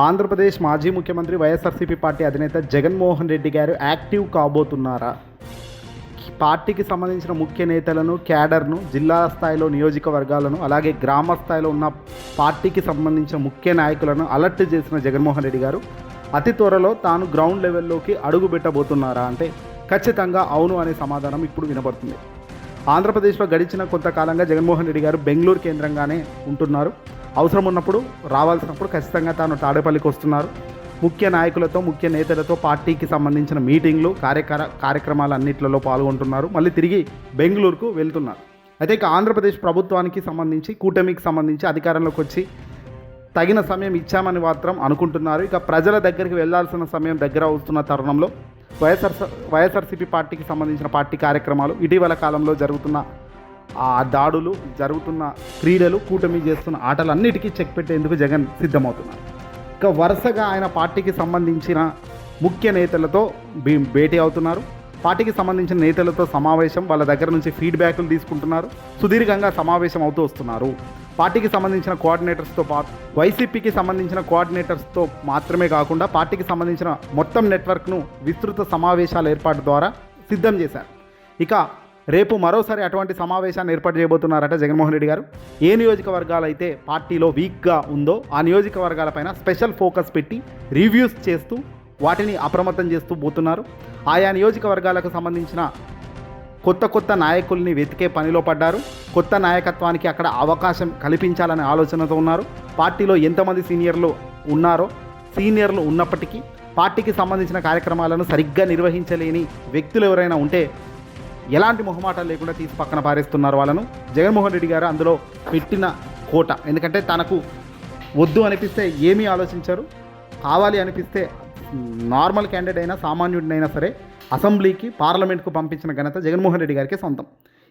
ఆంధ్రప్రదేశ్ మాజీ ముఖ్యమంత్రి వైఎస్ఆర్సీపీ పార్టీ అధినేత జగన్మోహన్ రెడ్డి గారు యాక్టివ్ కాబోతున్నారా? పార్టీకి సంబంధించిన ముఖ్య నేతలను క్యాడర్ను జిల్లా స్థాయిలో నియోజకవర్గాలను అలాగే గ్రామ స్థాయిలో ఉన్న పార్టీకి సంబంధించిన ముఖ్య నాయకులను అలర్ట్ చేసిన జగన్మోహన్ రెడ్డి గారు అతి త్వరలో తాను గ్రౌండ్ లెవెల్లోకి అడుగు పెట్టబోతున్నారా అంటే ఖచ్చితంగా అవును అనే సమాధానం ఇప్పుడు వినబడుతుంది. ఆంధ్రప్రదేశ్లో గడిచిన కొంతకాలంగా జగన్మోహన్ రెడ్డి గారు బెంగళూరు కేంద్రంగానే ఉంటున్నారు. అవసరం ఉన్నప్పుడు రావాల్సినప్పుడు ఖచ్చితంగా తాను తాడేపల్లికి వస్తున్నారు. ముఖ్య నాయకులతో ముఖ్య నేతలతో పార్టీకి సంబంధించిన మీటింగ్లు కార్యక్ర అన్నింటిలో పాల్గొంటున్నారు. మళ్ళీ తిరిగి బెంగళూరుకు వెళ్తున్నారు. అయితే ఇక ఆంధ్రప్రదేశ్ ప్రభుత్వానికి సంబంధించి కూటమికి సంబంధించి అధికారంలోకి వచ్చి తగిన సమయం ఇచ్చామని మాత్రం అనుకుంటున్నారు. ఇక ప్రజల దగ్గరికి వెళ్ళాల్సిన సమయం దగ్గర వస్తున్న తరుణంలో వైఎస్ఆర్ వైఎస్ఆర్సీపీ పార్టీకి సంబంధించిన పార్టీ కార్యక్రమాలు ఇటీవల కాలంలో జరుగుతున్న ఆ దాడులు జరుగుతున్న క్రీడలు కూటమి చేస్తున్న ఆటలన్నిటికీ చెక్ పెట్టేందుకు జగన్ సిద్ధమవుతున్నారు. ఇక వరుసగా ఆయన పార్టీకి సంబంధించిన ముఖ్య నేతలతో భీ భేటీ అవుతున్నారు. పార్టీకి సంబంధించిన నేతలతో సమావేశం వాళ్ళ దగ్గర నుంచి ఫీడ్బ్యాక్లు తీసుకుంటున్నారు. సుదీర్ఘంగా సమావేశం అవుతూ వస్తున్నారు. పార్టీకి సంబంధించిన కోఆర్డినేటర్స్తో పాటు వైసీపీకి సంబంధించిన కోఆర్డినేటర్స్తో మాత్రమే కాకుండా పార్టీకి సంబంధించిన మొత్తం నెట్వర్క్ను విస్తృత సమావేశాల ఏర్పాటు ద్వారా సిద్ధం చేశారు. ఇక రేపు మరోసారి అటువంటి సమావేశాన్ని ఏర్పాటు చేయబోతున్నారట జగన్మోహన్ రెడ్డి గారు. ఏ నియోజకవర్గాలు అయితే పార్టీలో వీక్గా ఉందో ఆ నియోజకవర్గాలపైన స్పెషల్ ఫోకస్ పెట్టి రివ్యూస్ చేస్తూ వాటిని అప్రమత్తం చేస్తూ పోతున్నారు. ఆయా నియోజకవర్గాలకు సంబంధించిన కొత్త కొత్త నాయకుల్ని వెతికే పనిలో పడ్డారు. కొత్త నాయకత్వానికి అక్కడ అవకాశం కల్పించాలనే ఆలోచనతో ఉన్నారు. పార్టీలో ఎంతమంది సీనియర్లు ఉన్నారో సీనియర్లు ఉన్నప్పటికీ పార్టీకి సంబంధించిన కార్యక్రమాలను సరిగ్గా నిర్వహించలేని వ్యక్తులు ఎవరైనా ఉంటే ఎలాంటి మొహమాటాలు లేకుండా తీసి పక్కన పారేస్తున్నారు వాళ్ళను. జగన్మోహన్ రెడ్డి గారు అందులో పెట్టిన కోట. ఎందుకంటే తనకు వద్దు అనిపిస్తే ఏమీ ఆలోచించరు. కావాలి అనిపిస్తే నార్మల్ క్యాండిడేట్ అయినా సామాన్యుడినైనా సరే అసెంబ్లీకి పార్లమెంట్కు పంపించిన ఘనత జగన్మోహన్ రెడ్డి గారికి సొంతం.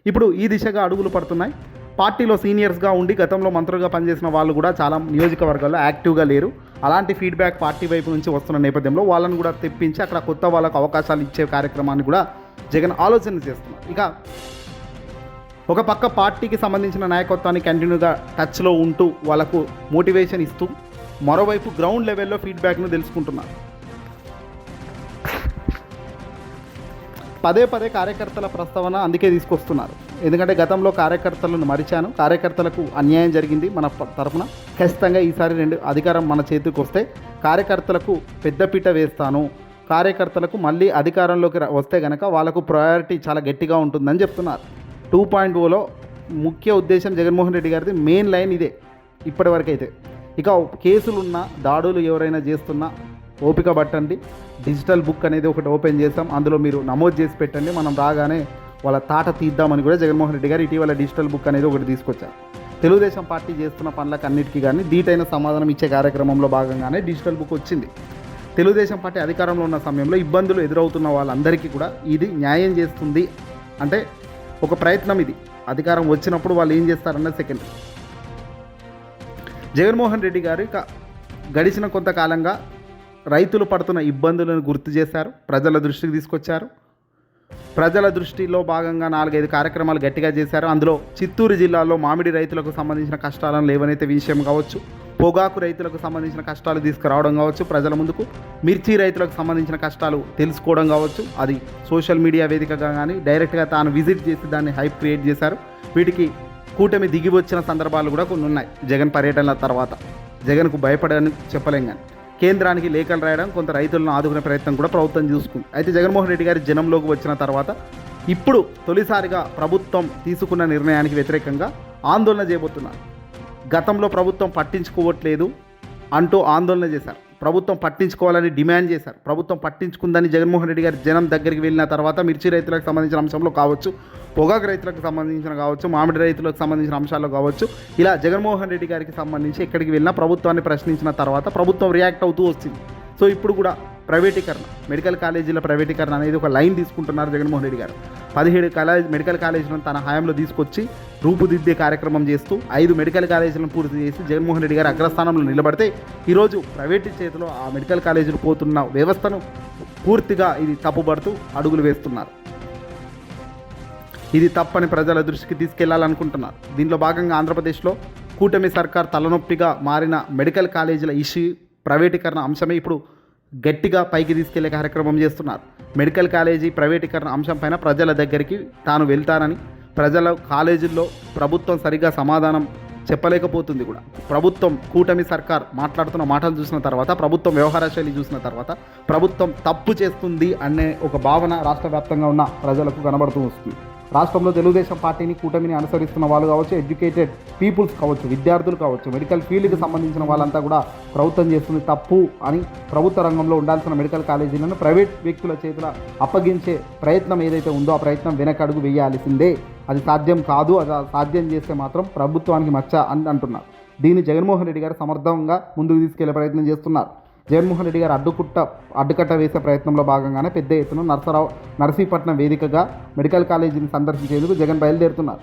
ఇప్పుడు ఈ దిశగా అడుగులు పడుతున్నాయి. పార్టీలో సీనియర్స్గా ఉండి గతంలో మంత్రులుగా పనిచేసిన వాళ్ళు కూడా చాలా నియోజకవర్గాల్లో యాక్టివ్గా లేరు. అలాంటి ఫీడ్బ్యాక్ పార్టీ వైపు నుంచి వస్తున్న నేపథ్యంలో వాళ్ళని కూడా తెప్పించి అక్కడ కొత్త వాళ్ళకు అవకాశాలు ఇచ్చే కార్యక్రమాన్ని కూడా జగన్ ఆలోచన చేస్తున్నారు. ఇక ఒక పక్క పార్టీకి సంబంధించిన నాయకత్వాన్ని కంటిన్యూగా టచ్లో ఉంటూ వాళ్ళకు మోటివేషన్ ఇస్తూ మరోవైపు గ్రౌండ్ లెవెల్లో ఫీడ్బ్యాక్ను తెలుసుకుంటున్నారు. పదే పదే కార్యకర్తల ప్రస్తావన అందుకే తీసుకొస్తున్నారు. ఎందుకంటే గతంలో కార్యకర్తలను మరిచాను. కార్యకర్తలకు అన్యాయం జరిగింది మన తరఫున. తరపున ఖచ్చితంగా ఈసారి రెండు అధికారం మన చేతికి వస్తే కార్యకర్తలకు పెద్దపీట వేస్తాను. కార్యకర్తలకు మళ్ళీ అధికారంలోకి రా- వస్తే గనక వాళ్ళకు ప్రయారిటీ చాలా గట్టిగా ఉంటుందని చెప్తున్నారు. టూ పాయింట్ ఓలో ముఖ్య ఉద్దేశం జగన్మోహన్ రెడ్డి గారిది మెయిన్ లైన్ ఇదే ఇప్పటివరకైతే ఇక కేసులున్న దాడులు ఎవరైనా చేస్తున్నా ఓపిక పట్టండి. డిజిటల్ బుక్ అనేది ఒకటి ఓపెన్ చేస్తాం అందులో మీరు నమోదు చేసి పెట్టండి. మనం రాగానే వాళ్ళ తాట తీద్దామని కూడా జగన్మోహన్ రెడ్డి గారు ఇటీవల డిజిటల్ బుక్ అనేది ఒకటి తీసుకొచ్చారు. తెలుగుదేశం పార్టీ చేస్తున్న పనులకు అన్నిటికీ కానీ దీటైన సమాధానం ఇచ్చే కార్యక్రమంలో భాగంగానే డిజిటల్ బుక్ వచ్చింది. తెలుగుదేశం పార్టీ అధికారంలో ఉన్న సమయంలో ఇబ్బందులు ఎదురవుతున్న వాళ్ళందరికీ కూడా ఇది న్యాయం చేస్తుంది. అంటే ఒక ప్రయత్నం ఇది. అధికారం వచ్చినప్పుడు వాళ్ళు ఏం చేస్తారన్నది సెకండ్. జగన్మోహన్ రెడ్డి గారు గడిచిన కొంతకాలంగా రైతులు పడుతున్న ఇబ్బందులను గుర్తు చేశారు. ప్రజల దృష్టికి తీసుకొచ్చారు. ప్రజల దృష్టిలో భాగంగా నాలుగైదు కార్యక్రమాలు గట్టిగా చేశారు. అందులో చిత్తూరు జిల్లాలో మామిడి రైతులకు సంబంధించిన కష్టాలను లేవనైతే విషయం కావచ్చు. పొగాకు రైతులకు సంబంధించిన కష్టాలు తీసుకురావడం కావచ్చు ప్రజల ముందుకు మిర్చి రైతులకు సంబంధించిన కష్టాలు తెలుసుకోవడం కావచ్చు. అది సోషల్ మీడియా వేదికగా కానీ డైరెక్ట్గా తాను విజిట్ చేసి దాన్ని హైప్ క్రియేట్ చేశారు. వీటికి కూటమి దిగి వచ్చిన సందర్భాలు కూడా కొన్ని ఉన్నాయి. జగన్ పర్యటనల తర్వాత. జగన్కు భయపడని చెప్పలేం కానీ కేంద్రానికి లేఖలు రాయడం కొంత రైతులను ఆదుకునే ప్రయత్నం కూడా ప్రభుత్వం చూసుకుంది. అయితే జగన్మోహన్ రెడ్డి గారి జనంలోకి వచ్చిన తర్వాత ఇప్పుడు తొలిసారిగా ప్రభుత్వం తీసుకున్న నిర్ణయానికి వ్యతిరేకంగా ఆందోళన చేయబోతున్నారు. గతంలో ప్రభుత్వం పట్టించుకోవట్లేదు అంటూ ఆందోళన చేశారు. ప్రభుత్వం పట్టించుకోవాలని డిమాండ్ చేశారు. ప్రభుత్వం పట్టించుకుందని జగన్మోహన్ రెడ్డి గారి జనం దగ్గరికి వెళ్ళిన తర్వాత మిర్చి రైతులకు సంబంధించిన అంశంలో కావచ్చు పొగాకు రైతులకు సంబంధించిన కావచ్చు మామిడి రైతులకు సంబంధించిన అంశాల్లో కావచ్చు ఇలా జగన్మోహన్ రెడ్డి గారికి సంబంధించి ఎక్కడికి వెళ్ళినా ప్రభుత్వాన్ని ప్రశ్నించిన తర్వాత ప్రభుత్వం రియాక్ట్ అవుతూ వచ్చింది. సో ఇప్పుడు కూడా ప్రైవేటీకరణ మెడికల్ కాలేజీల ప్రైవేటీకరణ అనేది ఒక లైన్ తీసుకుంటున్నారు జగన్మోహన్ రెడ్డి గారు. పదిహేడు కాలేజ్ మెడికల్ కాలేజీలను తన హయాంలో తీసుకొచ్చి రూపుదిద్దే కార్యక్రమం చేస్తూ ఐదు మెడికల్ కాలేజీలను పూర్తి చేసి జగన్మోహన్ రెడ్డి గారు అగ్రస్థానంలో నిలబడితే ఈరోజు ప్రైవేట్ చేతిలో ఆ మెడికల్ కాలేజీలు పోతున్న వ్యవస్థను పూర్తిగా ఇది తప్పుబడుతూ అడుగులు వేస్తున్నారు. ఇది తప్పని ప్రజల దృష్టికి తీసుకెళ్ళాలనుకుంటున్నారు. దీనిలో భాగంగా ఆంధ్రప్రదేశ్లో కూటమి సర్కార్ తలనొప్పిగా మారిన మెడికల్ కాలేజీల ఇష్యూ ప్రైవేటీకరణ అంశమే ఇప్పుడు గట్టిగా పైకి తీసుకెళ్ళే కార్యక్రమం చేస్తున్నారు. మెడికల్ కాలేజీ ప్రైవేటీకరణ అంశం పైన ప్రజల దగ్గరికి తాను వెళ్తానని ప్రజల కాలేజీల్లో ప్రభుత్వం సరిగ్గా సమాధానం చెప్పలేకపోతుంది కూడా. ప్రభుత్వం కూటమి సర్కార్ మాట్లాడుతున్న మాటలు చూసిన తర్వాత ప్రభుత్వం వ్యవహార శైలి చూసిన తర్వాత ప్రభుత్వం తప్పు చేస్తుంది అనే ఒక భావన రాష్ట్ర వ్యాప్తంగా ఉన్న ప్రజలకు కనబడుతూ వస్తుంది. రాష్ట్రంలో తెలుగుదేశం పార్టీని కూటమిని అనుసరిస్తున్న వాళ్ళు కావచ్చు ఎడ్యుకేటెడ్ పీపుల్స్ కావచ్చు విద్యార్థులు కావచ్చు మెడికల్ ఫీల్డ్కి సంబంధించిన వాళ్ళంతా కూడా ప్రభుత్వం చేస్తుంది తప్పు అని ప్రభుత్వ రంగంలో ఉండాల్సిన మెడికల్ కాలేజీలను ప్రైవేట్ వ్యక్తుల చేతుల అప్పగించే ప్రయత్నం ఏదైతే ఉందో ఆ ప్రయత్నం వెనకడుగు వేయాల్సిందే. అది సాధ్యం కాదు అది సాధ్యం చేస్తే మాత్రం ప్రభుత్వానికి మచ్చ అని అంటున్నారు. దీన్ని జగన్మోహన్ రెడ్డి గారు సమర్థంగా ముందుకు తీసుకెళ్ళే ప్రయత్నం చేస్తున్నారు. జగన్మోహన్ రెడ్డి గారు అడ్డుకుట్ట అడ్డుకట్ట వేసే ప్రయత్నంలో భాగంగానే పెద్ద ఎత్తున నర్సరావు నర్సీపట్నం వేదికగా మెడికల్ కాలేజీని సందర్శించేందుకు జగన్ బయలుదేరుతున్నారు.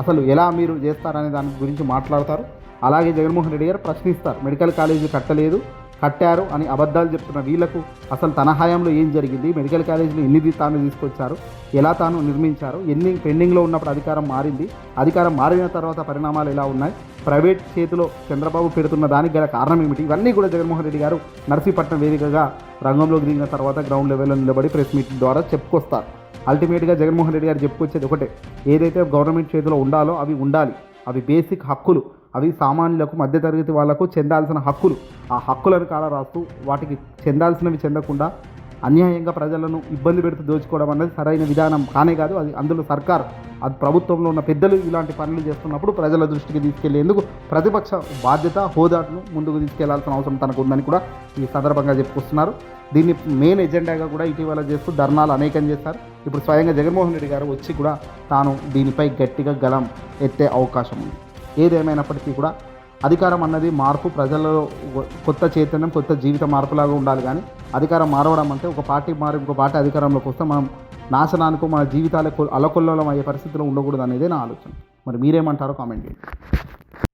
అసలు ఎలా మీరు చేస్తారనే దాని గురించి మాట్లాడతారు. అలాగే జగన్మోహన్ రెడ్డి గారు ప్రశ్నిస్తారు మెడికల్ కాలేజీ కట్టలేదు కట్టారు అని అబద్ధాలు చెప్తున్న వీళ్ళకు అసలు తన హయాంలో ఏం జరిగింది? మెడికల్ కాలేజీలు ఎన్ని తాను తీసుకొచ్చారు? ఎలా తాను నిర్మించారు? ఎన్ని పెండింగ్లో ఉన్నప్పుడు అధికారం మారింది? అధికారం మారిన తర్వాత పరిణామాలు ఎలా ఉన్నాయి? ప్రైవేట్ చేతిలో చంద్రబాబు పెడుతున్న దానికి గల కారణం ఏమిటి? ఇవన్నీ కూడా జగన్మోహన్ రెడ్డి గారు నర్సీపట్నం వేదికగా రంగంలోకి దిగిన తర్వాత గ్రౌండ్ లెవెల్లో నిలబడి ప్రెస్ మీట్ ద్వారా చెప్పుకొస్తారు. అల్టిమేట్గా జగన్మోహన్ రెడ్డి గారు చెప్పుకొచ్చేది ఒకటే. ఏదైతే గవర్నమెంట్ చేతిలో ఉండాలో అవి ఉండాలి. అవి బేసిక్ హక్కులు. అవి సామాన్యులకు మధ్యతరగతి వాళ్ళకు చెందాల్సిన హక్కులు. ఆ హక్కులను కాల రాస్తూ వాటికి చెందాల్సినవి చెందకుండా అన్యాయంగా ప్రజలను ఇబ్బంది పెడుతూ దోచుకోవడం అనేది సరైన విధానం కానే కాదు. అది అందులో సర్కార్ అది ప్రభుత్వంలో ఉన్న పెద్దలు ఇలాంటి పనులు చేస్తున్నప్పుడు ప్రజల దృష్టికి తీసుకెళ్ళేందుకు ప్రతిపక్ష బాధ్యత హోదాను ముందుకు తీసుకెళ్ళాల్సిన అవసరం తనకు ఉందని కూడా ఈ సందర్భంగా చెప్పుకొస్తున్నారు. దీన్ని మెయిన్ ఎజెండాగా కూడా ఇటీవల చేస్తూ ధర్నాలు అనేకం చేస్తారు ఇప్పుడు స్వయంగా జగన్మోహన్ రెడ్డి గారు వచ్చి కూడా తాను దీనిపై గట్టిగా గలం ఎత్తే అవకాశం ఉంది. ఏదేమైనప్పటికీ కూడా అధికారం అన్నది మార్పు ప్రజలలో కొత్త చైతన్యం కొత్త జీవిత మార్పులాగా ఉండాలి కానీ అధికారం మారవడం అంటే ఒక పార్టీ మారి ఇంకో పార్టీ అధికారంలోకి వస్తే మనం నాశనానికి మన జీవితాలకు అలకొల్లోలం అయ్యే పరిస్థితిలో ఉండకూడదు అనేది నా ఆలోచన. మరి మీరేమంటారో కామెంట్ చేయండి.